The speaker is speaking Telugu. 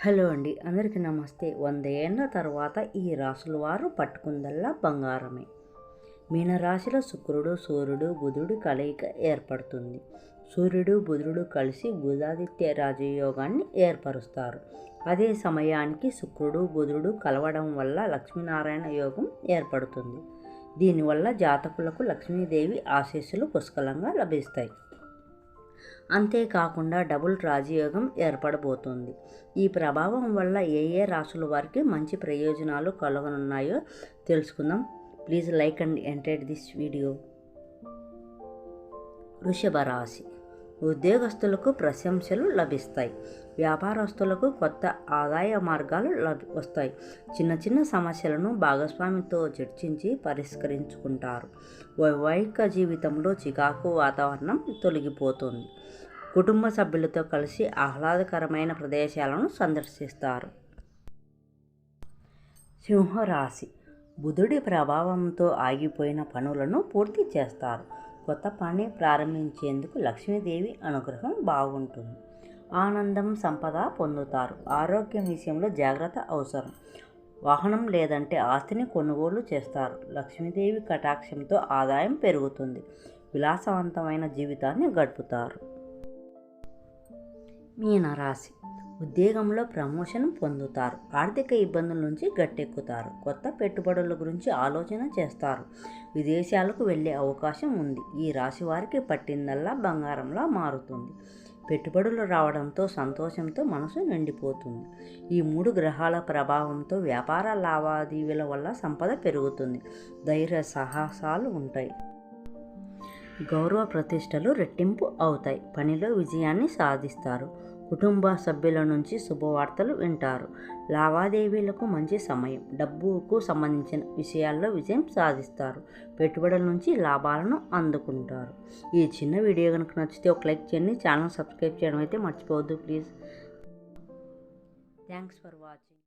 హలో అండి. అందరికీ నమస్తే. వంద ఏళ్ళ తర్వాత ఈ రాసుల వారు పట్టుకుందల్లా బంగారమే. మీనరాశిలో శుక్రుడు సూర్యుడు బుధుడు కలయిక ఏర్పడుతుంది. సూర్యుడు బుధుడు కలిసి బుధాదిత్య రాజయోగాన్ని ఏర్పరుస్తారు. అదే సమయానికి శుక్రుడు బుధుడు కలవడం వల్ల లక్ష్మీనారాయణ యోగం ఏర్పడుతుంది. దీనివల్ల జాతకులకు లక్ష్మీదేవి ఆశీస్సులు పుష్కలంగా లభిస్తాయి. అంతేకాకుండా డబుల్ రాజయోగం ఏర్పడబోతోంది. ఈ ప్రభావం వల్ల ఏ ఏ రాసుల వారికి మంచి ప్రయోజనాలు కలగనున్నాయో తెలుసుకుందాం. Please like and enter this video. వృషభ రాశి. ఉద్యోగస్తులకు ప్రశంసలు లభిస్తాయి. వ్యాపారస్తులకు కొత్త ఆదాయ మార్గాలు లభి వస్తాయి. చిన్న చిన్న సమస్యలను భాగస్వామితో చర్చించి పరిష్కరించుకుంటారు. వైవాహిక జీవితంలో చికాకు వాతావరణం తొలగిపోతుంది. కుటుంబ సభ్యులతో కలిసి ఆహ్లాదకరమైన ప్రదేశాలను సందర్శిస్తారు. సింహరాశి. బుధుడి ప్రభావంతో ఆగిపోయిన పనులను పూర్తి చేస్తారు. కొత్త పని ప్రారంభించేందుకు లక్ష్మీదేవి అనుగ్రహం బాగుంటుంది. ఆనందం సంపద పొందుతారు. ఆరోగ్యం విషయంలో జాగ్రత్త అవసరం. వాహనం లేదంటే ఆస్తిని కొనుగోలు చేస్తారు. లక్ష్మీదేవి కటాక్షంతో ఆదాయం పెరుగుతుంది. విలాసవంతమైన జీవితాన్ని గడుపుతారు. మీనరాశి ఉద్యోగంలో ప్రమోషన్ పొందుతారు. ఆర్థిక ఇబ్బందుల నుంచి గట్టెక్కుతారు. కొత్త పెట్టుబడుల గురించి ఆలోచన చేస్తారు. విదేశాలకు వెళ్ళే అవకాశం ఉంది. ఈ రాశి వారికి పట్టిందల్లా బంగారంలా మారుతుంది. పెట్టుబడులు రావడంతో సంతోషంతో మనసు నిండిపోతుంది. ఈ మూడు గ్రహాల ప్రభావంతో వ్యాపార లావాదేవీల వల్ల సంపద పెరుగుతుంది. ధైర్య సాహసాలు ఉంటాయి. గౌరవ ప్రతిష్టలు రెట్టింపు అవుతాయి. పనిలో విజయాన్ని సాధిస్తారు. కుటుంబ సభ్యుల నుంచి శుభవార్తలు వింటారు. లావాదేవీలకు మంచి సమయం. డబ్బుకు సంబంధించిన విషయాల్లో విజయం సాధిస్తారు. పెట్టుబడుల నుంచి లాభాలను అందుకుంటారు. ఈ చిన్న వీడియో కనుక నచ్చితే ఒక లైక్ చేయండి. ఛానల్ సబ్స్క్రైబ్ చేయడం అయితే మర్చిపోవద్దు. ప్లీజ్. Thanks for watching.